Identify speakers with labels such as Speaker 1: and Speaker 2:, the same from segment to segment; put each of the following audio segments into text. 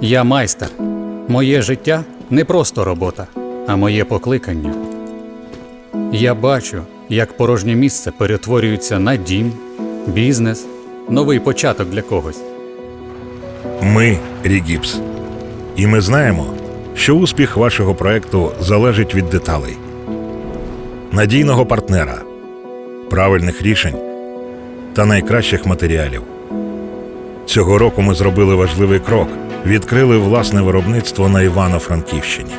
Speaker 1: Я майстер. Моє життя не просто робота, а моє покликання. Я бачу, як порожнє місце перетворюється на дім, бізнес, новий початок для когось.
Speaker 2: Ми Рігіпс. І ми знаємо, що успіх вашого проекту залежить від деталей, надійного партнера, правильних рішень та найкращих матеріалів. Цього року ми зробили важливий крок, відкрили власне виробництво на Івано-Франківщині,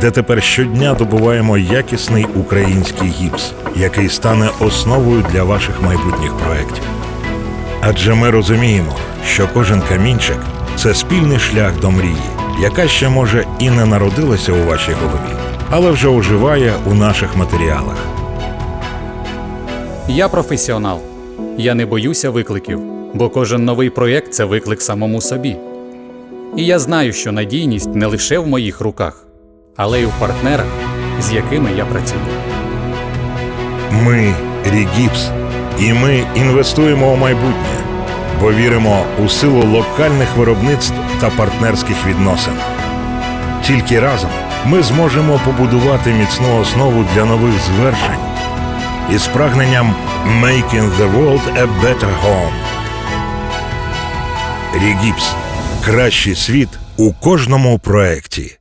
Speaker 2: де тепер щодня добуваємо якісний український гіпс, який стане основою для ваших майбутніх проєктів. Адже ми розуміємо, що кожен камінчик це спільний шлях до мрії, яка ще може і не народилася у вашій голові, але вже оживає у наших матеріалах.
Speaker 1: Я професіонал. Я не боюся викликів, бо кожен новий проєкт це виклик самому собі. І я знаю, що надійність не лише в моїх руках, але й у партнерах, з якими я працюю.
Speaker 2: Ми Рігіпс, і ми інвестуємо у майбутнє, бо віримо у силу локальних виробництв та партнерських відносин. Тільки разом ми зможемо побудувати міцну основу для нових звершень із прагненням Making the World a Better Home. Рігіпс. Кращий світ у кожному проекті.